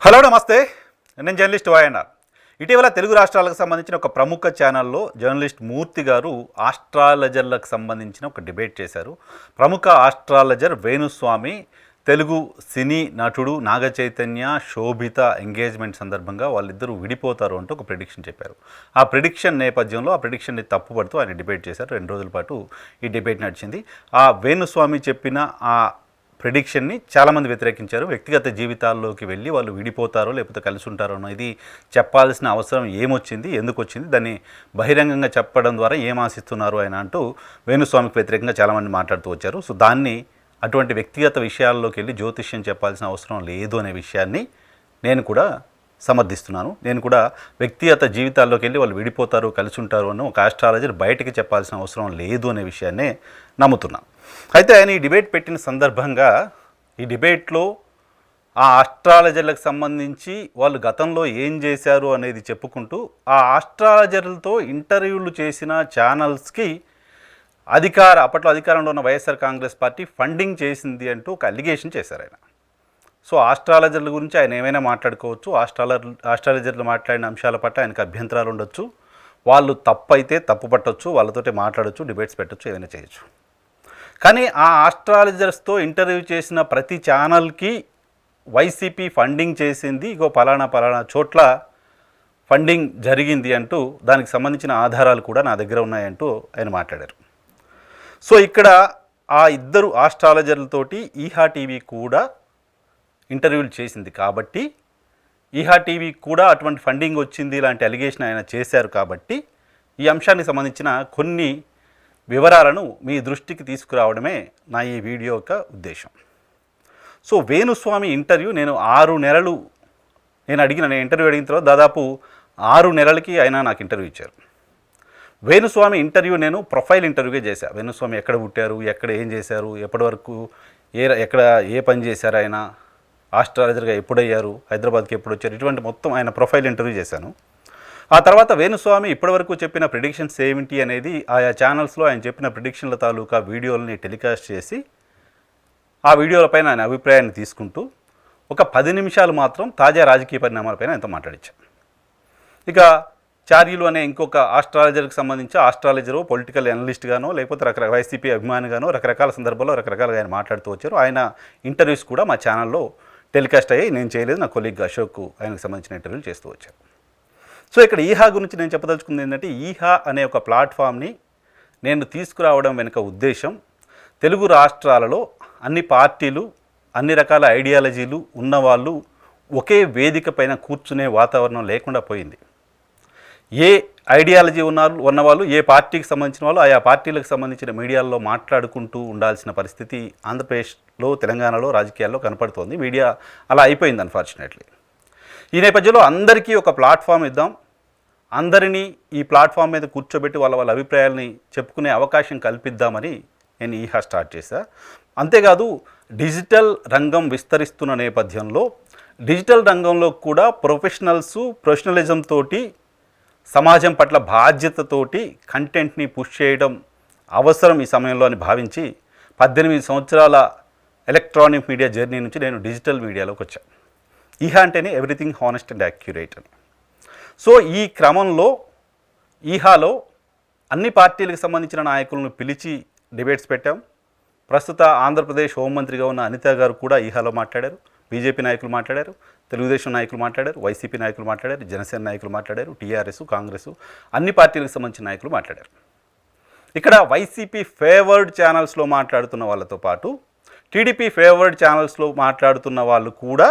Hello నమస్తే. నేను journalist వాయనార్ ఇటీవల తెలుగు రాష్ట్రాలకు సంబంధించిన ఒక ప్రముఖ ఛానల్లో జర్నలిస్ట్ మూర్తి గారు ఆస్ట్రాలజర్లకు సంబంధించిన ఒక డిబేట్ చేశారు. ప్రముఖ ఆస్ట్రాలజర్ వేణుస్వామి తెలుగు సినీ నటుడు నాగ చైతన్య శోభిత ఎంగేజ్మెంట్ సందర్భంగా వాళ్ళిద్దరూ విడిపోతారు అంటూ ఒక ప్రిడిక్షన్ చెప్పారు. ఆ ప్రిడిక్షన్ నేపథ్యంలో ఆ ప్రిడిక్షన్ని తప్పుపడుతూ ఆయన డిబేట్ చేశారు. రెండు రోజుల పాటు ఈ డిబేట్ నడిచింది. ఆ వేణుస్వామి చెప్పిన ఆ ప్రిడిక్షన్ని చాలామంది వ్యతిరేకించారు. వ్యక్తిగత జీవితాల్లోకి వెళ్ళి వాళ్ళు విడిపోతారో లేకపోతే కలిసి ఉంటారో అనేది చెప్పాల్సిన అవసరం ఏమొచ్చింది ఎందుకు వచ్చింది దాన్ని బహిరంగంగా చెప్పడం ద్వారా ఏం ఆశిస్తున్నారు ఆయన అంటూ వేణుస్వామికి వ్యతిరేకంగా చాలామంది మాట్లాడుతూ వచ్చారు. సో దాన్ని అటువంటి వ్యక్తిగత విషయాల్లోకి వెళ్ళి జ్యోతిష్యం చెప్పాల్సిన అవసరం లేదు అనే విషయాన్ని నేను కూడా సమర్థిస్తున్నాను. నేను కూడా వ్యక్తిగత జీవితాల్లోకి వెళ్ళి వాళ్ళు విడిపోతారు కలిసి ఉంటారు అని ఒక ఆస్ట్రాలజర్ బయటకి చెప్పాల్సిన అవసరం లేదు అనే విషయాన్నే నమ్ముతున్నాను. అయితే ఆయన ఈ డిబేట్ పెట్టిన సందర్భంగా ఈ డిబేట్లో ఆ ఆస్ట్రాలజర్లకు సంబంధించి వాళ్ళు గతంలో ఏం చేశారు అనేది చెప్పుకుంటూ ఆ ఆస్ట్రాలజర్లతో ఇంటర్వ్యూలు చేసిన ఛానల్స్కి అధికార అప్పట్లో అధికారంలో ఉన్న వైఎస్ఆర్ కాంగ్రెస్ పార్టీ ఫండింగ్ చేసింది అంటూ ఒక అలిగేషన్ చేశారు ఆయన. సో ఆస్ట్రాలజర్ల గురించి ఆయన ఏమైనా మాట్లాడుకోవచ్చు? ఆస్ట్రాలర్ ఆస్ట్రాలజర్లు మాట్లాడిన అంశాల పట్ల ఆయనకు అభ్యంతరాలు ఉండొచ్చు. వాళ్ళు తప్పు అయితే తప్పు పట్టొచ్చు వాళ్ళతోటి మాట్లాడొచ్చు డిబేట్స్ పెట్టొచ్చు ఏదైనా చేయొచ్చు. కానీ ఆ ఆస్ట్రాలజర్స్తో ఇంటర్వ్యూ చేసిన ప్రతి ఛానల్కి వైసీపీ ఫండింగ్ చేసింది ఇగో పలానా పలానా చోట్ల ఫండింగ్ జరిగింది అంటూ దానికి సంబంధించిన ఆధారాలు కూడా నా దగ్గర ఉన్నాయంటూ ఆయన మాట్లాడారు. సో ఇక్కడ ఆ ఇద్దరు ఆస్ట్రాలజర్లతోటి ఈహా టీవీ కూడా ఇంటర్వ్యూలు చేసింది కాబట్టి ఈహా టీవీ కూడా అటువంటి ఫండింగ్ వచ్చింది ఇలాంటి అలిగేషన్ ఆయన చేశారు కాబట్టి ఈ అంశానికి సంబంధించిన కొన్ని వివరాలను మీ దృష్టికి తీసుకురావడమే నా ఈ వీడియో యొక్క ఉద్దేశం. సో వేణుస్వామి ఇంటర్వ్యూ నేను ఆరు నెలలు నేను అడిగిన నేను ఇంటర్వ్యూ అడిగిన తర్వాత దాదాపు ఆరు నెలలకి ఆయన నాకు ఇంటర్వ్యూ ఇచ్చారు. వేణుస్వామి ఇంటర్వ్యూ నేను ప్రొఫైల్ ఇంటర్వ్యూగా చేశాను వేణుస్వామి ఎక్కడ పుట్టారు ఎక్కడ ఏం చేశారు ఎప్పటి వరకు ఏ ఎక్కడ ఏ పని చేశారు ఆయన ఆస్ట్రాలజర్గా ఎప్పుడయ్యారు హైదరాబాద్కి ఎప్పుడు వచ్చారు ఇటువంటి మొత్తం ఆయన ప్రొఫైల్ ఇంటర్వ్యూ చేశాను. ఆ తర్వాత వేణుస్వామి ఇప్పటివరకు చెప్పిన ప్రిడిక్షన్స్ ఏమిటి అనేది ఆయా ఛానల్స్లో ఆయన చెప్పిన ప్రిడిక్షన్ల తాలూకా వీడియోలని టెలికాస్ట్ చేసి ఆ వీడియోలపైన ఆయన అభిప్రాయాన్ని తీసుకుంటూ ఒక పది నిమిషాలు మాత్రం తాజా రాజకీయ పరిణామాలపైన ఆయనతో మాట్లాడించాను ఇక చార్యులు అనే ఇంకొక ఆస్ట్రాలజర్కి సంబంధించి ఆస్ట్రాలజరు పొలిటికల్ అనలిస్ట్గానో లేకపోతే రకరకాల వైసీపీ అభిమానిగానో రకరకాల సందర్భాల్లో రకరకాలుగా ఆయన మాట్లాడుతూ వచ్చారు. ఆయన ఇంటర్వ్యూస్ కూడా మా ఛానల్లో టెలికాస్ట్ అయ్యి నేను చేయలేదు. నా కొలీగ్ అశోక్ ఆయనకు సంబంధించిన ఇంటర్వ్యూలు చేస్తూ వచ్చారు. సో ఇక్కడ ఈహా గురించి నేను చెప్పదలుచుకుంది ఏంటంటే ఈహా అనే ఒక ప్లాట్ఫామ్ని నేను తీసుకురావడం వెనుక ఉద్దేశం తెలుగు రాష్ట్రాలలో అన్ని పార్టీలు అన్ని రకాల ఐడియాలజీలు ఉన్నవాళ్ళు ఒకే వేదిక పైన కూర్చునే వాతావరణం లేకుండా పోయింది. ఏ ఐడియాలజీ ఉన్న ఉన్నవాళ్ళు ఏ పార్టీకి సంబంధించిన వాళ్ళు ఆయా పార్టీలకు సంబంధించిన మీడియాల్లో మాట్లాడుకుంటూ ఉండాల్సిన పరిస్థితి ఆంధ్రప్రదేశ్లో తెలంగాణలో రాజకీయాల్లో కనపడుతోంది. మీడియా అలా అయిపోయింది అన్ఫార్చునేట్లీ ఈ నేపథ్యంలో అందరికీ ఒక ప్లాట్ఫామ్ ఇద్దాం. అందరినీ ఈ ప్లాట్ఫామ్ మీద కూర్చోబెట్టి వాళ్ళ వాళ్ళ అభిప్రాయాల్ని చెప్పుకునే అవకాశం కల్పిద్దామని నేను ఈహా స్టార్ట్ చేశా. అంతేకాదు డిజిటల్ రంగం విస్తరిస్తున్న నేపథ్యంలో డిజిటల్ రంగంలో కూడా ప్రొఫెషనల్స్ ప్రొఫెషనలిజం తోటి సమాజం పట్ల బాధ్యతతోటి కంటెంట్ని పుష్ చేయడం అవసరం ఈ సమయంలో అని భావించి పద్దెనిమిది సంవత్సరాల ఎలక్ట్రానిక్ మీడియా జర్నీ నుంచి నేను డిజిటల్ మీడియాలోకి వచ్చాను ఈహా అంటేనే ఎవ్రీథింగ్ హానెస్ట్ అండ్ యాక్యురేట్ అని సో ఈ క్రమంలో ఈహాలో అన్ని పార్టీలకు సంబంధించిన నాయకులను పిలిచి డిబేట్స్ పెట్టాం. ప్రస్తుత ఆంధ్రప్రదేశ్ హోంమంత్రిగా ఉన్న అనిత గారు కూడా ఈహాలో మాట్లాడారు. బీజేపీ నాయకులు మాట్లాడారు. తెలుగుదేశం నాయకులు మాట్లాడారు. వైసీపీ నాయకులు మాట్లాడారు. జనసేన నాయకులు మాట్లాడారు. టీఆర్ఎస్ కాంగ్రెస్ అన్ని పార్టీలకు సంబంధించిన నాయకులు మాట్లాడారు. ఇక్కడ వైసీపీ ఫేవర్డ్ ఛానల్స్లో మాట్లాడుతున్న వాళ్ళతో పాటు టీడీపీ ఫేవర్డ్ ఛానల్స్లో మాట్లాడుతున్న వాళ్ళు కూడా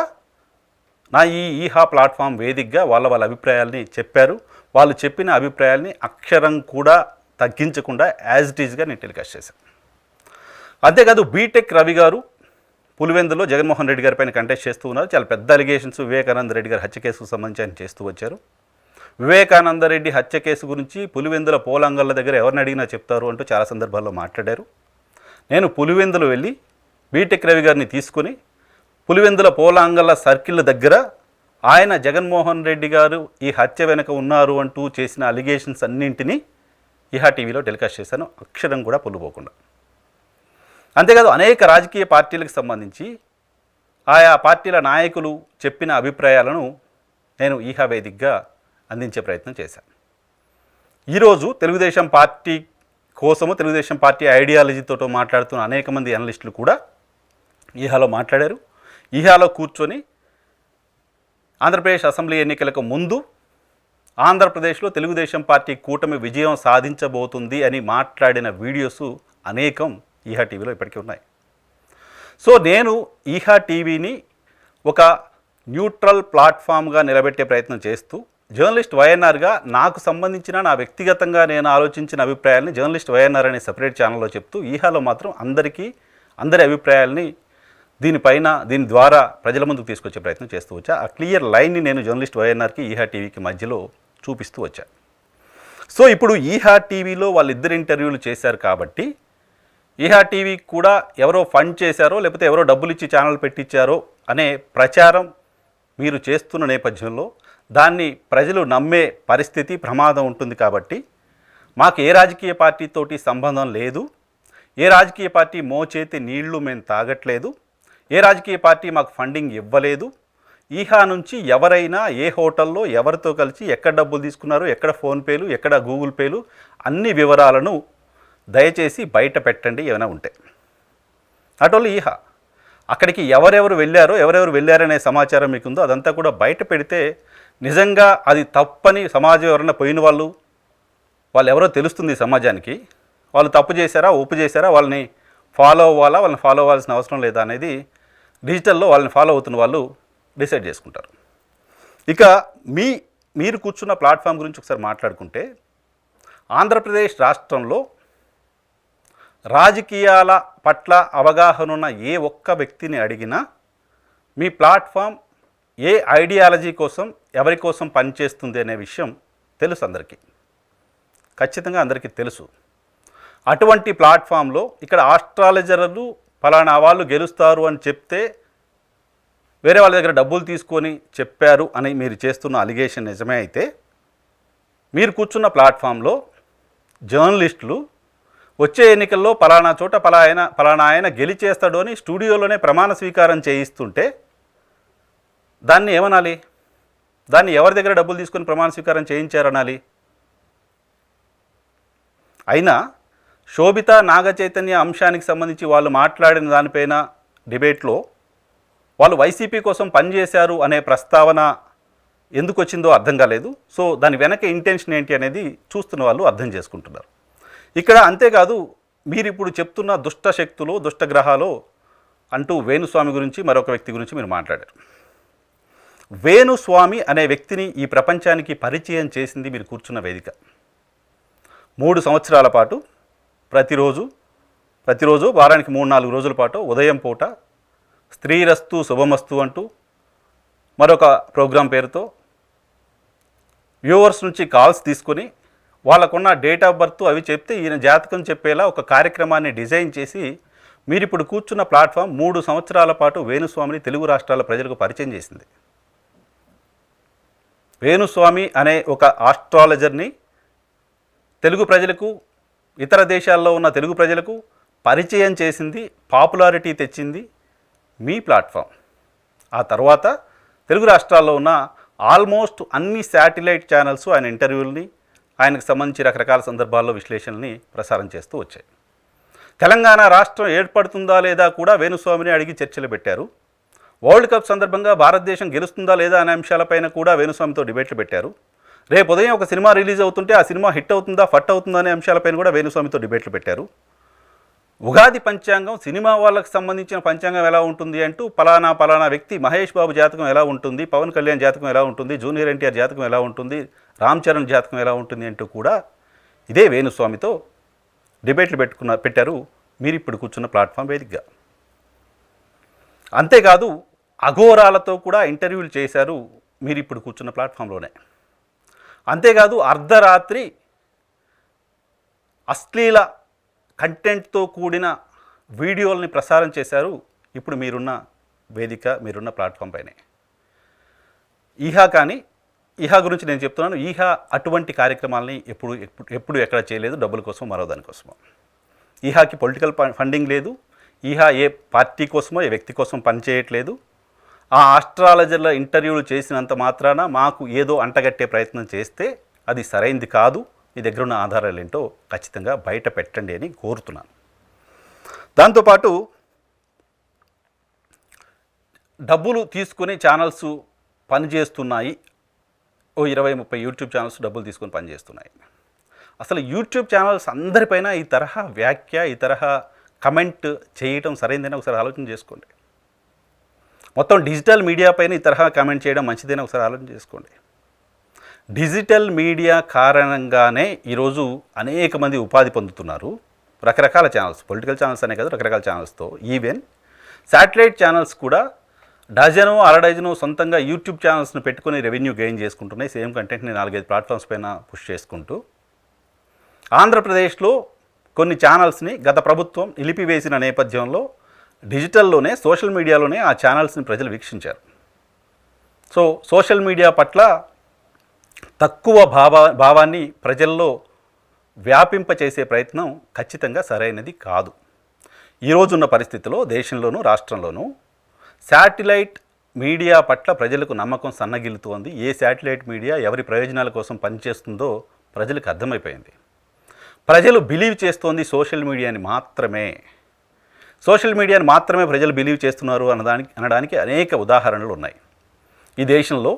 నా ఈ ఈహా ప్లాట్ఫామ్ వేదికగా వాళ్ళ వాళ్ళ అభిప్రాయాల్ని చెప్పారు. వాళ్ళు చెప్పిన అభిప్రాయాల్ని అక్షరం కూడా తగ్గించకుండా యాజ్ ఇట్ ఈజ్గా నేను టెలికాస్ట్ చేశాను. అంతేకాదు బీటెక్ రవి గారు పులివెందులో జగన్మోహన్ రెడ్డి గారి పైన కంటెస్ట్ చేస్తూ ఉన్నారు. చాలా పెద్ద అలిగేషన్స్ వివేకానంద రెడ్డి గారి హత్య కేసుకు సంబంధించి ఆయన చేస్తూ వచ్చారు. వివేకానంద రెడ్డి హత్య కేసు గురించి పులివెందుల పోలంగళ్ళ దగ్గర ఎవరిని అడిగినా చెప్తారు అంటూ చాలా సందర్భాల్లో మాట్లాడారు. నేను పులివెందులు వెళ్ళి బీటెక్ రవి గారిని తీసుకుని పులివెందుల పోలాంగల సర్కిల్ దగ్గర ఆయన జగన్మోహన్ రెడ్డి గారు ఈ హత్య వెనుక ఉన్నారు అంటూ చేసిన అలిగేషన్స్ అన్నింటినీ ఇహా టీవీలో టెలికాస్ట్ చేశాను. అక్షరం కూడా పొల్లుపోకుండా. అంతేకాదు అనేక రాజకీయ పార్టీలకు సంబంధించి ఆయా పార్టీల నాయకులు చెప్పిన అభిప్రాయాలను నేను ఈహా వేదికగా అందించే ప్రయత్నం చేశాను. ఈరోజు తెలుగుదేశం పార్టీ కోసము తెలుగుదేశం పార్టీ ఐడియాలజీతో మాట్లాడుతున్న అనేక మంది అనలిస్టులు కూడా ఈహాలో మాట్లాడారు. ఈహాలో కూర్చొని ఆంధ్రప్రదేశ్ అసెంబ్లీ ఎన్నికలకు ముందు ఆంధ్రప్రదేశ్లో తెలుగుదేశం పార్టీ కూటమి విజయం సాధించబోతుంది అని మాట్లాడిన వీడియోస్ అనేకం ఈహా టీవీలో ఇప్పటికీ ఉన్నాయి. సో నేను ఈహా టీవీని ఒక న్యూట్రల్ ప్లాట్ఫామ్గా నిలబెట్టే ప్రయత్నం చేస్తూ జర్నలిస్ట్ వైఎన్ఆర్గా నాకు సంబంధించిన నా వ్యక్తిగతంగా నేను ఆలోచించిన అభిప్రాయాల్ని జర్నలిస్ట్ వైఎన్ఆర్ అనే సపరేట్ ఛానల్లో చెప్తూ ఈహాలో మాత్రం అందరికీ అందరి అభిప్రాయాల్ని దీనిపైన దీని ద్వారా ప్రజల ముందుకు తీసుకొచ్చే ప్రయత్నం చేస్తూ వచ్చా. ఆ క్లియర్ లైన్ని నేను జర్నలిస్ట్ వైఎన్ఆర్కి ఈహా టీవీకి మధ్యలో చూపిస్తూ వచ్చా. సో ఇప్పుడు ఈహా టీవీలో వాళ్ళిద్దరు ఇంటర్వ్యూలు చేశారు కాబట్టి ఈహా టీవీ కూడా ఎవరో ఫండ్ చేశారో లేకపోతే ఎవరో డబ్బులు ఇచ్చి ఛానల్ పెట్టించారో అనే ప్రచారం మీరు చేస్తున్న నేపథ్యంలో దాన్ని ప్రజలు నమ్మే పరిస్థితి ప్రమాదం ఉంటుంది కాబట్టి మాకు ఏ రాజకీయ పార్టీతోటి సంబంధం లేదు ఏ రాజకీయ పార్టీ మోచేతి నీళ్ళు మేము తాగట్లేదు ఏ రాజకీయ పార్టీ మాకు ఫండింగ్ ఇవ్వలేదు? ఈహా నుంచి ఎవరైనా ఏ హోటల్లో ఎవరితో కలిసి ఎక్కడ డబ్బులు తీసుకున్నారు ఎక్కడ ఫోన్పేలు ఎక్కడ గూగుల్ పేలు అన్ని వివరాలను దయచేసి బయట పెట్టండి ఏమైనా ఉంటే. అటోళ్ళు ఈహా. అక్కడికి ఎవరెవరు వెళ్ళారో ఎవరెవరు వెళ్ళారనే సమాచారం మీకుందో అదంతా కూడా బయట పెడితే నిజంగా అది తప్పని సమాజం ఎవరైనా పోయిన వాళ్ళు వాళ్ళు ఎవరో తెలుస్తుంది సమాజానికి. వాళ్ళు తప్పు చేశారా ఒప్పు చేశారా వాళ్ళని ఫాలో అవ్వాలా వాళ్ళని ఫాలో అవ్వాల్సిన అవసరం లేదా అనేది డిజిటల్లో వాళ్ళని ఫాలో అవుతున్న వాళ్ళు డిసైడ్ చేసుకుంటారు. ఇక మీ మీరు కూర్చున్న ప్లాట్ఫామ్ గురించి ఒకసారి మాట్లాడుకుంటే ఆంధ్రప్రదేశ్ రాష్ట్రంలో రాజకీయాల పట్ల అవగాహన ఉన్న ఏ ఒక్క వ్యక్తిని అడిగినా మీ ప్లాట్ఫామ్ ఏ ఐడియాలజీ కోసం ఎవరి కోసం పనిచేస్తుంది అనే విషయం తెలుసు అందరికీ. ఖచ్చితంగా అందరికీ తెలుసు. అటువంటి ప్లాట్ఫామ్లో ఇక్కడ ఆస్ట్రాలజర్లు ఫలానా వాళ్ళు గెలుస్తారు అని చెప్తే వేరే వాళ్ళ దగ్గర డబ్బులు తీసుకొని చెప్పారు అని మీరు చేస్తున్న అలిగేషన్ నిజమే అయితే మీరు కూర్చున్న ప్లాట్ఫామ్లో జర్నలిస్టులు వచ్చే ఎన్నికల్లో పలానా చోట పలాయన పలానా ఆయన గెలిచేస్తాడు అని స్టూడియోలోనే ప్రమాణ స్వీకారం చేయిస్తుంటే దాన్ని ఏమనాలి? దాన్ని ఎవరి దగ్గర డబ్బులు తీసుకొని ప్రమాణ స్వీకారం చేయించారనాలి? అయినా శోభిత నాగ చైతన్య అంశానికి సంబంధించి వాళ్ళు మాట్లాడిన దానిపైన డిబేట్లో వాళ్ళు వైసీపీ కోసం పనిచేశారు అనే ప్రస్తావన ఎందుకు వచ్చిందో అర్థం కాలేదు. సో దాని వెనక ఇంటెన్షన్ ఏంటి అనేది చూస్తున్న వాళ్ళు అర్థం చేసుకుంటున్నారు. ఇక్కడ అంతేకాదు మీరు ఇప్పుడు చెప్తున్న దుష్ట శక్తులు దుష్ట గ్రహాలు అంటూ వేణుస్వామి గురించి మరొక వ్యక్తి గురించి మీరు మాట్లాడారు. వేణుస్వామి అనే వ్యక్తిని ఈ ప్రపంచానికి పరిచయం చేసింది మీరు కూర్చున్న వేదిక. మూడు సంవత్సరాల పాటు ప్రతిరోజు ప్రతిరోజు వారానికి మూడు నాలుగు రోజుల పాటు ఉదయం పూట స్త్రీరస్తు శుభమస్తు అంటూ మరొక ప్రోగ్రాం పేరుతో వ్యూవర్స్ నుంచి కాల్స్ తీసుకొని వాళ్ళకున్న డేట్ ఆఫ్ బర్త్ అవి చెప్తే ఈయన జాతకం చెప్పేలా ఒక కార్యక్రమాన్ని డిజైన్ చేసి మీరు ఇప్పుడు కూర్చున్న ప్లాట్ఫామ్ మూడు సంవత్సరాల పాటు వేణుస్వామిని తెలుగు రాష్ట్రాల ప్రజలకు పరిచయం చేసింది. వేణుస్వామి అనే ఒక ఆస్ట్రాలజర్ని తెలుగు ప్రజలకు ఇతర దేశాల్లో ఉన్న తెలుగు ప్రజలకు పరిచయం చేసింది పాపులారిటీ తెచ్చింది మీ ప్లాట్ఫామ్. ఆ తర్వాత తెలుగు రాష్ట్రాల్లో ఉన్న ఆల్మోస్ట్ అన్ని శాటిలైట్ ఛానల్స్ ఆయన ఇంటర్వ్యూల్ని ఆయనకు సంబంధించి రకరకాల సందర్భాల్లో విశ్లేషణల్ని ప్రసారం చేస్తూ వచ్చాయి. తెలంగాణ రాష్ట్రం ఏర్పడుతుందా లేదా కూడా వేణుస్వామిని అడిగి చర్చలు పెట్టారు. వరల్డ్ కప్ సందర్భంగా భారతదేశం గెలుస్తుందా లేదా అనే అంశాలపైన కూడా వేణుస్వామితో డిబేట్లు పెట్టారు. రేపు ఉదయం ఒక సినిమా రిలీజ్ అవుతుంటే ఆ సినిమా హిట్ అవుతుందా ఫట్ అవుతుందా అనే అంశాలపైన కూడా వేణుస్వామితో డిబేట్లు పెట్టారు. ఉగాది పంచాంగం సినిమా వాళ్ళకి సంబంధించిన పంచాంగం ఎలా ఉంటుంది అంటూ పలానా పలానా వ్యక్తి మహేష్ బాబు జాతకం ఎలా ఉంటుంది పవన్ కళ్యాణ్ జాతకం ఎలా ఉంటుంది జూనియర్ ఎన్టీఆర్ జాతకం ఎలా ఉంటుంది రామ్ చరణ్ జాతకం ఎలా ఉంటుంది అంటూ కూడా ఇదే వేణుస్వామితో డిబేట్లు పెట్టుకున్న పెట్టారు. మీరు ఇప్పుడు కూర్చున్న ప్లాట్ఫామ్ వేదికగా. అంతేకాదు అఘోరాలతో కూడా ఇంటర్వ్యూలు చేశారు. మీరు ఇప్పుడు కూర్చున్న ప్లాట్ఫామ్లోనే. అంతేకాదు అర్ధరాత్రి అశ్లీల కంటెంట్తో కూడిన వీడియోల్ని ప్రసారం చేశారు ఇప్పుడు మీరున్న వేదిక మీరున్న ప్లాట్ఫామ్ పైనే. ఈహా కానీ ఈహా గురించి నేను చెప్తున్నాను. ఈహా అటువంటి కార్యక్రమాలని ఎప్పుడు ఎప్పుడు ఎప్పుడు ఎక్కడ చేయలేదు. డబ్బుల కోసం మరో దానికోసమో ఈహాకి పొలిటికల్ ఫండింగ్ లేదు. ఈహా ఏ పార్టీ కోసమో ఏ వ్యక్తి కోసం పనిచేయట్లేదు ఆ ఆస్ట్రాలజర్ల ఇంటర్వ్యూలు చేసినంత మాత్రాన మాకు ఏదో అంటగట్టే ప్రయత్నం చేస్తే అది సరైంది కాదు. మీ దగ్గర ఉన్న ఆధారాలు ఏంటో ఖచ్చితంగా బయట పెట్టండి అని కోరుతున్నాను. దాంతోపాటు డబ్బులు తీసుకుని ఛానల్స్ పనిచేస్తున్నాయి ఓ ఇరవై ముప్పై యూట్యూబ్ ఛానల్స్ డబ్బులు తీసుకొని పనిచేస్తున్నాయి అసలు యూట్యూబ్ ఛానల్స్ అందరిపైన ఈ తరహా వ్యాఖ్య ఈ తరహా కమెంట్ చేయటం సరైందని? ఒకసారి ఆలోచన చేసుకోండి. మొత్తం డిజిటల్ మీడియా పైన ఈ తరహా కామెంట్ చేయడం మంచిదని? ఒకసారి ఆలోచన చేసుకోండి. డిజిటల్ మీడియా కారణంగానే ఈరోజు అనేక మంది ఉపాధి పొందుతున్నారు. రకరకాల ఛానల్స్ పొలిటికల్ ఛానల్స్ అనే కదా రకరకాల ఛానల్స్తో. ఈవెన్ శాటిలైట్ ఛానల్స్ కూడా డజను అరడజను సొంతంగా యూట్యూబ్ ఛానల్స్ను పెట్టుకుని రెవెన్యూ గెయిన్ చేసుకుంటున్నాయి. సేమ్ కంటెంట్ని నాలుగైదు ప్లాట్ఫామ్స్ పైన పుష్ చేసుకుంటూ. ఆంధ్రప్రదేశ్లో కొన్ని ఛానల్స్ని గత ప్రభుత్వం నిలిపివేసిన నేపథ్యంలో డిజిటల్లోనే సోషల్ మీడియాలోనే ఆ ఛానల్స్ని ప్రజలు వీక్షించారు. సో సోషల్ మీడియా పట్ల తక్కువ భావా భావాన్ని ప్రజల్లో వ్యాపింపచేసే ప్రయత్నం ఖచ్చితంగా సరైనది కాదు. ఈరోజున్న పరిస్థితిలో దేశంలోనూ రాష్ట్రంలోనూ శాటిలైట్ మీడియా పట్ల ప్రజలకు నమ్మకం సన్నగిల్లుతోంది. ఏ శాటిలైట్ మీడియా ఎవరి ప్రయోజనాల కోసం పనిచేస్తుందో ప్రజలకు అర్థమైపోయింది. ప్రజలు బిలీవ్ చేస్తోంది సోషల్ మీడియాని మాత్రమే. సోషల్ మీడియాని మాత్రమే ప్రజలు బిలీవ్ చేస్తున్నారు అనడానికి అనడానికి అనేక ఉదాహరణలు ఉన్నాయి. ఈ దేశంలో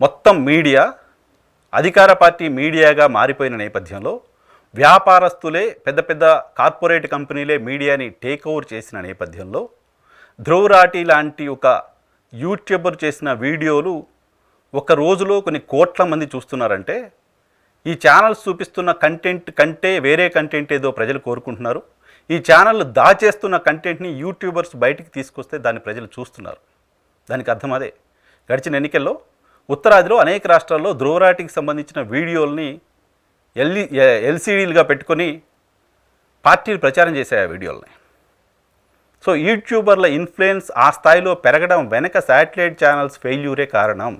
మొత్తం మీడియా అధికార పార్టీ మీడియాగా మారిపోయిన నేపథ్యంలో వ్యాపారస్తులే పెద్ద పెద్ద కార్పొరేట్ కంపెనీలే మీడియాని టేక్ ఓవర్ చేసిన నేపథ్యంలో ధ్రువరాటి లాంటి ఒక యూట్యూబర్ చేసిన వీడియోలు ఒక రోజులో కొన్ని కోట్ల మంది చూస్తున్నారంటే ఈ ఛానల్స్ చూపిస్తున్న కంటెంట్ కంటే వేరే కంటెంట్ ఏదో ప్రజలు కోరుకుంటున్నారు. ఈ ఛానల్ దాచేస్తున్న కంటెంట్ని యూట్యూబర్స్ బయటికి తీసుకొస్తే దాన్ని ప్రజలు చూస్తున్నారు. దానికి అర్థం అదే. గడిచిన ఎన్నికల్లో ఉత్తరాదిలో అనేక రాష్ట్రాల్లో ధ్రువరాటికి సంబంధించిన వీడియోల్ని ఎల్ఈ ఎల్సీడీలుగా పెట్టుకొని పార్టీలు ప్రచారం చేశాయి ఆ వీడియోల్ని. సో యూట్యూబర్ల ఇన్ఫ్లుయెన్స్ ఆ స్థాయిలో పెరగడం వెనక శాటిలైట్ ఛానల్స్ ఫెయిల్యూరే కారణం?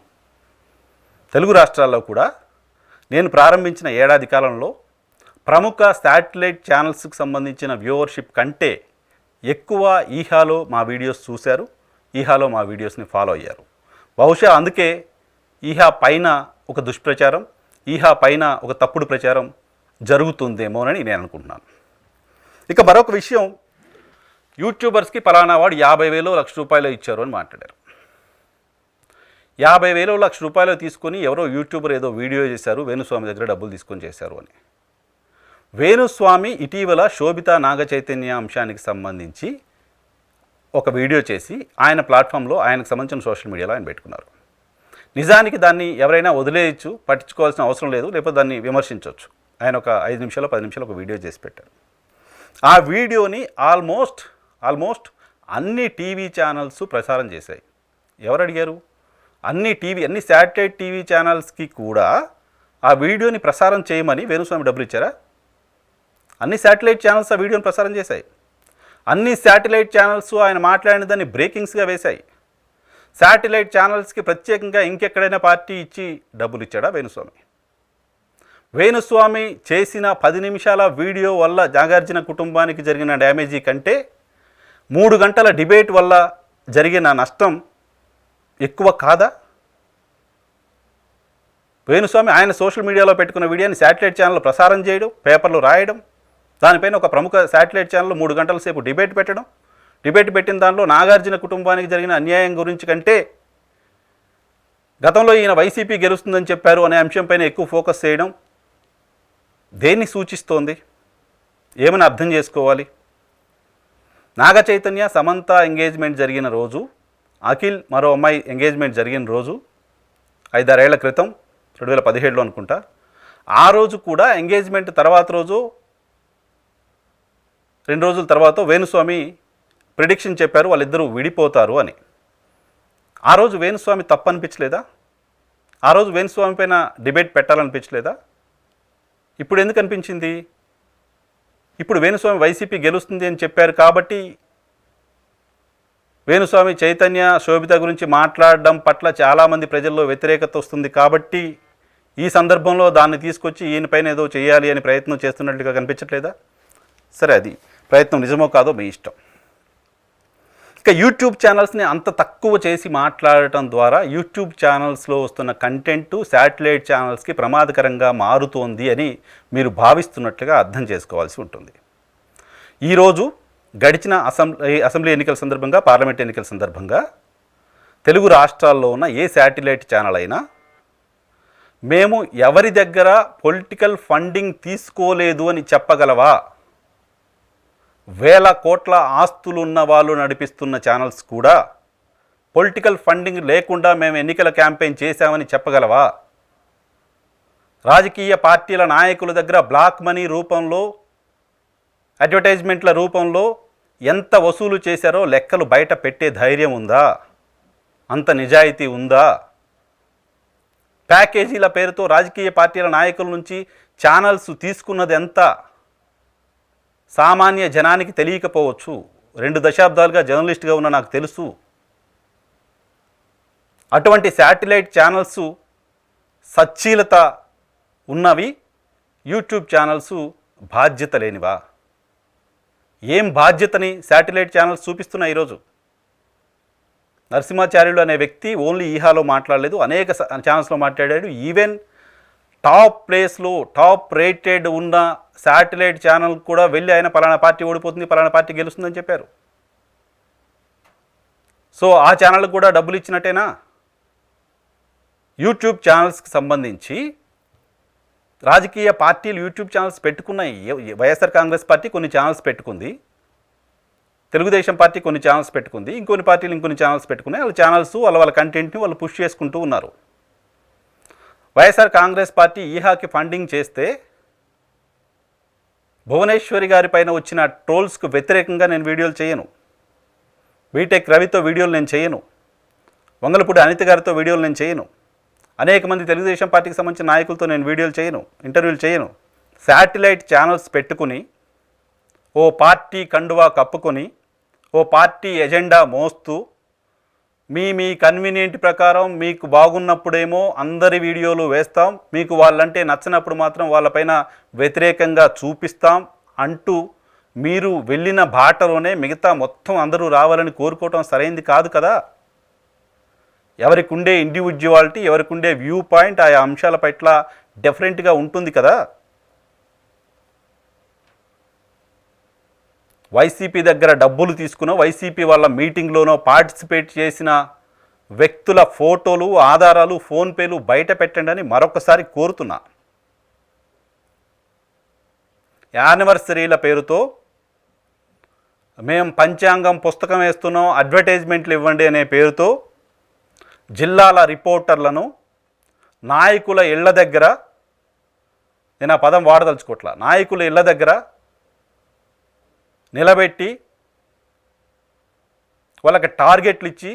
తెలుగు రాష్ట్రాల్లో కూడా నేను ప్రారంభించిన ఏడాది కాలంలో ప్రముఖ శాటిలైట్ ఛానల్స్కి సంబంధించిన వ్యూవర్షిప్ కంటే ఎక్కువ ఈహాలో మా వీడియోస్ చూశారు ఈహాలో మా వీడియోస్ని ఫాలో అయ్యారు. బహుశా అందుకే ఈహా పైన ఒక దుష్ప్రచారం ఈహా పైన ఒక తప్పుడు ప్రచారం జరుగుతుందేమోనని నేను అనుకుంటున్నాను. ఇక మరొక విషయం యూట్యూబర్స్కి పలానా వాడు యాభై వేలు లక్ష రూపాయలు ఇచ్చారు అని మాట్లాడారు. యాభై వేలు లక్ష రూపాయలు తీసుకొని ఎవరో యూట్యూబర్ ఏదో వీడియో చేశారు వేణుస్వామి దగ్గర డబ్బులు తీసుకొని చేశారు అని. వేణుస్వామి ఇటీవల శోభిత నాగ చైతన్య అంశానికి సంబంధించి ఒక వీడియో చేసి ఆయన ప్లాట్ఫామ్లో ఆయనకు సంబంధించిన సోషల్ మీడియాలో ఆయన పెట్టుకున్నారు. నిజానికి దాన్ని ఎవరైనా వదిలేయచ్చు పట్టించుకోవాల్సిన అవసరం లేదు లేకపోతే దాన్ని విమర్శించవచ్చు. ఆయన ఒక ఐదు నిమిషాలు పది నిమిషాలు ఒక వీడియో చేసి పెట్టారు. ఆ వీడియోని ఆల్మోస్ట్ ఆల్మోస్ట్ అన్ని టీవీ ఛానల్స్ ప్రసారం చేశాయి. ఎవరు అడిగారు? అన్ని టీవీ అన్ని శాటిలైట్ టీవీ ఛానల్స్కి కూడా ఆ వీడియోని ప్రసారం చేయమని వేణుస్వామి డబ్బులు ఇచ్చారా? అన్ని శాటిలైట్ ఛానల్స్ ఆ వీడియోని ప్రసారం చేశాయి. అన్ని శాటిలైట్ ఛానల్స్ ఆయన మాట్లాడిన దాన్ని బ్రేకింగ్స్గా వేశాయి. శాటిలైట్ ఛానల్స్కి ప్రత్యేకంగా ఇంకెక్కడైనా పార్టీ ఇచ్చి డబ్బులు ఇచ్చాడా వేణుస్వామి? వేణుస్వామి చేసిన పది నిమిషాల వీడియో వల్ల నాగార్జున కుటుంబానికి జరిగిన డ్యామేజీ కంటే మూడు గంటల డిబేట్ వల్ల జరిగిన నష్టం ఎక్కువ కాదా? వేణుస్వామి ఆయన సోషల్ మీడియాలో పెట్టుకున్న వీడియోని శాటిలైట్ ఛానల్ ప్రసారం చేయడం పేపర్లు రాయడం దానిపైన ఒక ప్రముఖ శాటిలైట్ ఛానల్ మూడు గంటల సేపు డిబేట్ పెట్టడం. డిబేట్ పెట్టిన దానిలో నాగార్జున కుటుంబానికి జరిగిన అన్యాయం గురించి కంటే గతంలో ఈయన వైసీపీ గెలుస్తుందని చెప్పారు అనే అంశంపైన ఎక్కువ ఫోకస్ చేయడం దేన్ని సూచిస్తోంది? ఏమని అర్థం చేసుకోవాలి? నాగ చైతన్య సమంత ఎంగేజ్మెంట్ జరిగిన రోజు అఖిల్ మరో అమ్మాయి ఎంగేజ్మెంట్ జరిగిన రోజు ఐదారేళ్ళ క్రితం రెండు వేల పదిహేడులో అనుకుంటా ఆ రోజు కూడా ఎంగేజ్మెంట్ తర్వాత రోజు రెండు రోజుల తర్వాత వేణుస్వామి ప్రిడిక్షన్ చెప్పారు వాళ్ళిద్దరూ విడిపోతారు అని. ఆ రోజు వేణుస్వామి తప్పనిపించలేదా? ఆ రోజు వేణుస్వామి పైన డిబేట్ పెట్టాలనిపించలేదా? ఇప్పుడు ఎందుకు అనిపించింది? ఇప్పుడు వేణుస్వామి వైసీపీ గెలుస్తుంది అని చెప్పారు కాబట్టి వేణుస్వామి చైతన్య శోభిత గురించి మాట్లాడడం పట్ల చాలామంది ప్రజల్లో వ్యతిరేకత వస్తుంది కాబట్టి ఈ సందర్భంలో దాన్ని తీసుకొచ్చి ఈయనపైన ఏదో చేయాలి అని ప్రయత్నం చేస్తున్నట్లుగా కనిపించట్లేదా? సరే అది. ప్రయత్నం నిజమో కాదో మీ ఇష్టం. ఇంకా యూట్యూబ్ ఛానల్స్ని అంత తక్కువ చేసి మాట్లాడటం ద్వారా యూట్యూబ్ ఛానల్స్లో వస్తున్న కంటెంట్ శాటిలైట్ ఛానల్స్కి ప్రమాదకరంగా మారుతోంది అని మీరు భావిస్తున్నట్లుగా అర్థం చేసుకోవాల్సి ఉంటుంది. ఈరోజు గడిచిన అసెంబ్లీ అసెంబ్లీ ఎన్నికల సందర్భంగా పార్లమెంట్ ఎన్నికల సందర్భంగా తెలుగు రాష్ట్రాల్లో ఉన్న ఏ శాటిలైట్ ఛానల్ అయినా మేము ఎవరి దగ్గర పొలిటికల్ ఫండింగ్ తీసుకోలేదు అని చెప్పగలవా? వేల కోట్ల ఆస్తులు ఉన్న వాళ్ళు నడిపిస్తున్న ఛానల్స్ కూడా పొలిటికల్ ఫండింగ్ లేకుండా మేము ఎన్నికల క్యాంపెయిన్ చేశామని చెప్పగలవా? రాజకీయ పార్టీల నాయకుల దగ్గర బ్లాక్ మనీ రూపంలో అడ్వర్టైజ్మెంట్ల రూపంలో ఎంత వసూలు చేశారో లెక్కలు బయట పెట్టే ధైర్యం ఉందా? అంత నిజాయితీ ఉందా? ప్యాకేజీల పేరుతో రాజకీయ పార్టీల నాయకుల నుంచి ఛానల్స్ తీసుకున్నది ఎంత? సామాన్య జనానికి తెలియకపోవచ్చు. రెండు దశాబ్దాలుగా జర్నలిస్ట్గా ఉన్న నాకు తెలుసు. అటువంటి శాటిలైట్ ఛానల్స్ సచ్చీలత ఉన్నవి. యూట్యూబ్ ఛానల్స్ బాధ్యత లేనివా? ఏం బాధ్యతని శాటిలైట్ ఛానల్స్ చూపిస్తున్నాయి ఈరోజు? నరసింహాచార్యులు అనే వ్యక్తి ఓన్లీ ఈహాలో మాట్లాడలేదు. అనేక ఛానల్స్లో మాట్లాడాడు. ఈవెన్ టాప్ ప్లేస్లో టాప్ రేటెడ్ ఉన్న శాటిలైట్ ఛానల్ కూడా వెళ్ళి ఆయన పలానా పార్టీ ఓడిపోతుంది పలానా పార్టీ గెలుస్తుందని చెప్పారు. సో ఆ ఛానల్కి కూడా డబ్బులు ఇచ్చినట్టేనా? యూట్యూబ్ ఛానల్స్కి సంబంధించి రాజకీయ పార్టీలు యూట్యూబ్ ఛానల్స్ పెట్టుకున్నాయి. వైఎస్ఆర్ కాంగ్రెస్ పార్టీ కొన్ని ఛానల్స్ పెట్టుకుంది. తెలుగుదేశం పార్టీ కొన్ని ఛానల్స్ పెట్టుకుంది. ఇంకొన్ని పార్టీలు ఇంకొన్ని ఛానల్స్ పెట్టుకున్నాయి. వాళ్ళ ఛానల్స్ వాళ్ళ వాళ్ళ కంటెంట్ని వాళ్ళు పుష్ చేసుకుంటూ ఉన్నారు. వైఎస్ఆర్ కాంగ్రెస్ పార్టీ ఈహాకి ఫండింగ్ చేస్తే భువనేశ్వరి గారి పైన వచ్చిన ట్రోల్స్కు వ్యతిరేకంగా నేను వీడియోలు చేయను. బీటెక్ రవితో వీడియోలు నేను చేయను. వంగలపూడి అనిత గారితో వీడియోలు నేను చేయను. అనేక మంది తెలుగుదేశం పార్టీకి సంబంధించిన నాయకులతో నేను వీడియోలు చేయను ఇంటర్వ్యూలు చేయను. శాటిలైట్ ఛానల్స్ పెట్టుకుని ఓ పార్టీ కండువా కప్పుకొని ఓ పార్టీ ఎజెండా మోస్తూ మీ మీ కన్వీనియంట్ ప్రకారం మీకు బాగున్నప్పుడేమో అందరి వీడియోలు వేస్తాం. మీకు వాళ్ళంటే నచ్చినప్పుడు మాత్రం వాళ్ళపైన వ్యతిరేకంగా చూపిస్తాం. అంటూ మీరు వెళ్ళిన బాటలోనే మిగతా మొత్తం అందరూ రావాలని కోరుకోవటం సరైంది కాదు కదా? ఎవరికి ఉండే ఇండివిజువాలిటీ ఎవరికి ఉండే వ్యూ పాయింట్ ఆయా అంశాల పట్ల డిఫరెంట్గా ఉంటుంది కదా? వైసీపీ దగ్గర డబ్బులు తీసుకున్న వైసీపీ వాళ్ళ మీటింగ్లోనో పార్టిసిపేట్ చేసిన వ్యక్తుల ఫోటోలు ఆధారాలు ఫోన్పేలు బయట పెట్టండి అని మరొకసారి కోరుతున్నా. యానివర్సరీల పేరుతో మేము పంచాంగం పుస్తకం వేస్తున్నాం అడ్వర్టైజ్మెంట్లు ఇవ్వండి అనే పేరుతో జిల్లాల రిపోర్టర్లను నాయకుల ఇళ్ళ దగ్గర నేను ఆ పదం వాడదలుచుకోవట్లా నాయకుల ఇళ్ళ దగ్గర నిలబెట్టి వాళ్ళకి టార్గెట్లు ఇచ్చి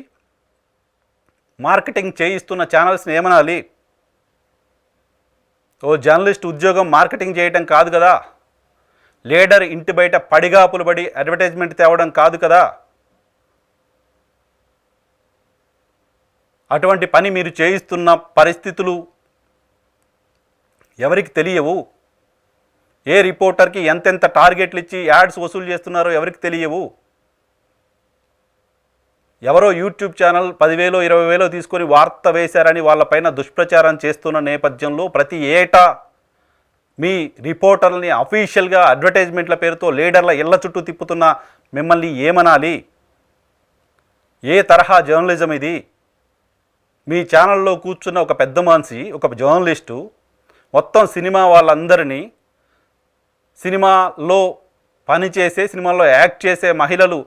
మార్కెటింగ్ చేయిస్తున్న ఛానల్స్ని ఏమనాలి? ఓ జర్నలిస్ట్ ఉద్యోగం మార్కెటింగ్ చేయటం కాదు కదా. లీడర్ ఇంటి బయట పడిగాపులు పడి అడ్వర్టైజ్మెంట్ తేవడం కాదు కదా. అటువంటి పని మీరు చేయిస్తున్న పరిస్థితులు ఎవరికి తెలియవు? ఏ రిపోర్టర్కి ఎంతెంత టార్గెట్లు ఇచ్చి యాడ్స్ వసూలు చేస్తున్నారో ఎవరికి తెలియవు. ఎవరో యూట్యూబ్ ఛానల్ పదివేలో ఇరవై వేలో తీసుకొని వార్త వేశారని వాళ్ళపైన దుష్ప్రచారం చేస్తున్న నేపథ్యంలో ప్రతి ఏటా మీ రిపోర్టర్ని అఫీషియల్గా అడ్వర్టైజ్మెంట్ల పేరుతో లీడర్ల ఇళ్ళ చుట్టూ తిప్పుతున్న మిమ్మల్ని ఏమనాలి? ఏ తరహా జర్నలిజం ఇది? మీ ఛానల్లో కూర్చున్న ఒక పెద్ద మనిషి ఒక జర్నలిస్టు మొత్తం సినిమా వాళ్ళందరినీ సినిమాలో పనిచేసే సినిమాల్లో యాక్ట్ చేసే మహిళలు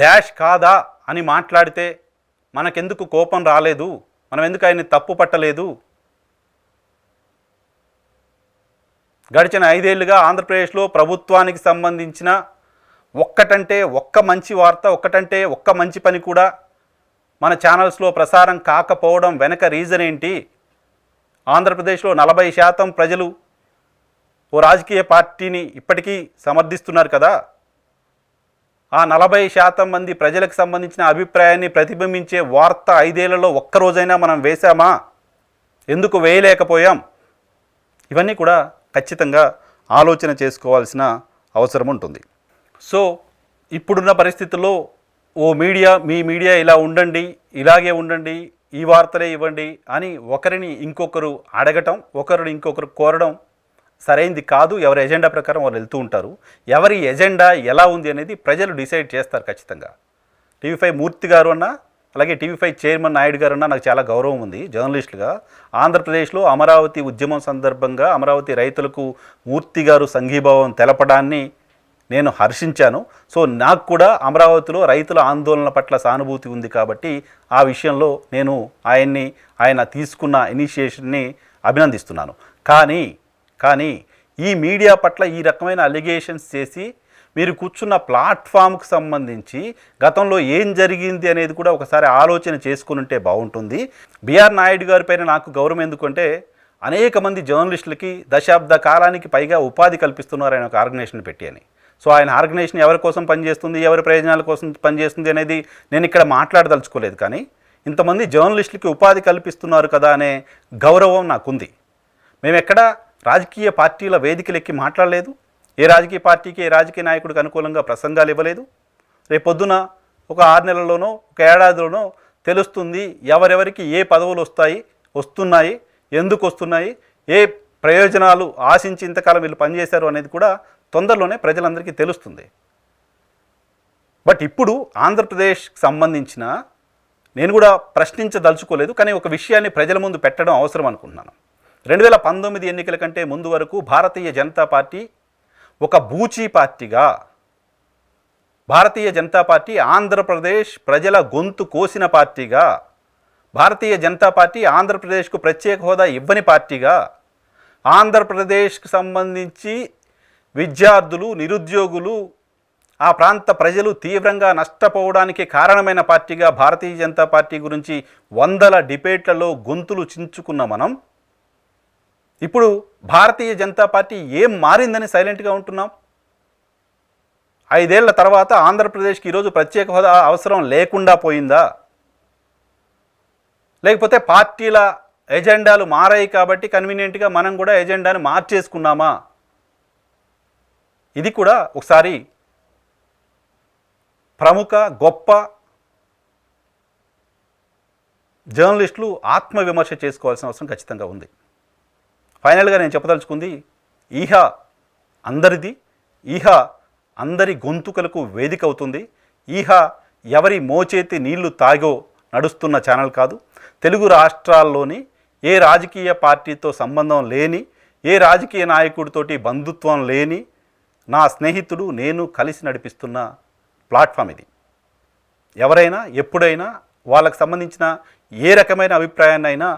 డాష్ కాదా అని మాట్లాడితే మనకెందుకు కోపం రాలేదు? మనం ఎందుకు ఆయన్ని తప్పు పట్టలేదు? గడిచిన ఐదేళ్ళుగా ఆంధ్రప్రదేశ్లో ప్రభుత్వానికి సంబంధించిన ఒక్కటంటే ఒక్క మంచి వార్త ఒక్కటంటే ఒక్క మంచి పని కూడా మన ఛానల్స్లో ప్రసారం కాకపోవడం వెనక రీజన్ ఏంటి? ఆంధ్రప్రదేశ్లో నలభై శాతం ప్రజలు ఓ రాజకీయ పార్టీని ఇప్పటికీ సమర్థిస్తున్నారు కదా. ఆ నలభై శాతం మంది ప్రజలకు సంబంధించిన అభిప్రాయాన్ని ప్రతిబింబించే వార్త ఐదేళ్ళలో ఒక్కరోజైనా మనం వేశామా? ఎందుకు వేయలేకపోయాం? ఇవన్నీ కూడా ఖచ్చితంగా ఆలోచన చేసుకోవాల్సిన అవసరం ఉంటుంది. సో ఇప్పుడున్న పరిస్థితుల్లో ఓ మీడియా మీ మీడియా ఇలా ఉండండి ఇలాగే ఉండండి ఈ వార్తలే ఇవ్వండి అని ఒకరిని ఇంకొకరు అడగటం ఒకరిని ఇంకొకరు కోరడం సరైంది కాదు ఎవరి ఎజెండా ప్రకారం వాళ్ళు వెళ్తూ ఉంటారు. ఎవరి ఎజెండా ఎలా ఉంది అనేది ప్రజలు డిసైడ్ చేస్తారు ఖచ్చితంగా. టీవీ ఫైవ్ మూర్తి గారు అన్న అలాగే టీవీ ఫైవ్ చైర్మన్ నాయుడు గారు అన్న నాకు చాలా గౌరవం ఉంది జర్నలిస్టులుగా. ఆంధ్రప్రదేశ్లో అమరావతి ఉద్యమం సందర్భంగా అమరావతి రైతులకు మూర్తి గారు సంఘీభావం తెలపడాన్ని నేను హర్షించాను. సో నాకు కూడా అమరావతిలో రైతుల ఆందోళన పట్ల సానుభూతి ఉంది కాబట్టి ఆ విషయంలో నేను ఆయన్ని ఆయన తీసుకున్న ఇనిషియేషన్ని అభినందిస్తున్నాను. కానీ కానీ ఈ మీడియా పట్ల ఈ రకమైన అలిగేషన్స్ చేసి మీరు కూర్చున్న ప్లాట్ఫామ్కి సంబంధించి గతంలో ఏం జరిగింది అనేది కూడా ఒకసారి ఆలోచన చేసుకుని ఉంటే బాగుంటుంది. బిఆర్ నాయుడు గారి పైన నాకు గౌరవం ఎందుకంటే అనేక మంది జర్నలిస్టులకి దశాబ్ద కాలానికి పైగా ఉపాధి కల్పిస్తున్నారు ఆయన ఒక ఆర్గనైజేషన్ పెట్టి అని. సో ఆయన ఆర్గనైజేషన్ ఎవరి కోసం పనిచేస్తుంది ఎవరి ప్రయోజనాల కోసం పనిచేస్తుంది అనేది నేను ఇక్కడ మాట్లాడదలుచుకోలేదు కానీ ఇంతమంది జర్నలిస్టులకి ఉపాధి కల్పిస్తున్నారు కదా అనే గౌరవం నాకుంది. మేము ఎక్కడ రాజకీయ పార్టీల వేదికలెక్కి మాట్లాడలేదు. ఏ రాజకీయ పార్టీకి ఏ రాజకీయ నాయకుడికి అనుకూలంగా ప్రసంగాలు ఇవ్వలేదు. రేపొద్దున ఒక ఆరు నెలల్లోనో ఒక ఏడాదిలోనో తెలుస్తుంది ఎవరెవరికి ఏ పదవులు వస్తాయి వస్తున్నాయి ఎందుకు వస్తున్నాయి ఏ ప్రయోజనాలు ఆశించి ఇంతకాలం వీళ్ళు పనిచేశారు అనేది కూడా తొందరలోనే ప్రజలందరికీ తెలుస్తుంది. బట్ ఇప్పుడు ఆంధ్రప్రదేశ్కి సంబంధించిన నేను కూడా ప్రశ్నించదలుచుకోలేదు కానీ ఒక విషయాన్ని ప్రజల ముందు పెట్టడం అవసరం అనుకుంటున్నాను. రెండు వేల పంతొమ్మిది ఎన్నికల కంటే ముందు వరకు భారతీయ జనతా పార్టీ ఒక బూచీ పార్టీగా భారతీయ జనతా పార్టీ ఆంధ్రప్రదేశ్ ప్రజల గొంతు కోసిన పార్టీగా భారతీయ జనతా పార్టీ ఆంధ్రప్రదేశ్కు ప్రత్యేక హోదా ఇవ్వని పార్టీగా ఆంధ్రప్రదేశ్కు సంబంధించి విద్యార్థులు నిరుద్యోగులు ఆ ప్రాంత ప్రజలు తీవ్రంగా నష్టపోవడానికి కారణమైన పార్టీగా భారతీయ జనతా పార్టీ గురించి వందల డిబేట్లలో గొంతులు చించుకున్న మనం ఇప్పుడు భారతీయ జనతా పార్టీ ఏం మారిందని సైలెంట్గా ఉంటున్నాం? ఐదేళ్ళ తర్వాత ఆంధ్రప్రదేశ్కి ఈరోజు ప్రత్యేక హోదా అవసరం లేకుండా పోయిందా? లేకపోతే పార్టీల ఎజెండాలు మారాయి కాబట్టి కన్వీనియంట్గా మనం కూడా ఎజెండాను మార్చేసుకున్నామా? ఇది కూడా ఒకసారి ప్రముఖ గొప్ప జర్నలిస్టులు ఆత్మవిమర్శ చేసుకోవాల్సిన అవసరం ఖచ్చితంగా ఉంది. ఫైనల్గా నేను చెప్పదలుచుకుంది ఈహ అందరిది ఈహ అందరి గొంతుకలకు వేదిక అవుతుంది ఈహ ఎవరి మోచేతి నీళ్ళు తాగో నడుస్తున్న ఛానల్ కాదు తెలుగు రాష్ట్రాల్లోని ఏ రాజకీయ పార్టీతో సంబంధం లేని ఏ రాజకీయ నాయకుడితోటి బంధుత్వం లేని నా స్నేహితుడు నేను కలిసి నడిపిస్తున్న ప్లాట్ఫామ్ ఇది. ఎవరైనా ఎప్పుడైనా వాళ్ళకు సంబంధించిన ఏ రకమైన అభిప్రాయాన్నైనా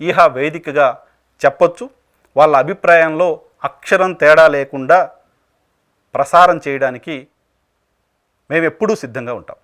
ఈహ వేదికగా చెప్పొచ్చు. వాళ్ళ అభిప్రాయంలో అక్షరం తేడా లేకుండా ప్రసారం చేయడానికి మేము ఎప్పుడూ సిద్ధంగా ఉంటాం.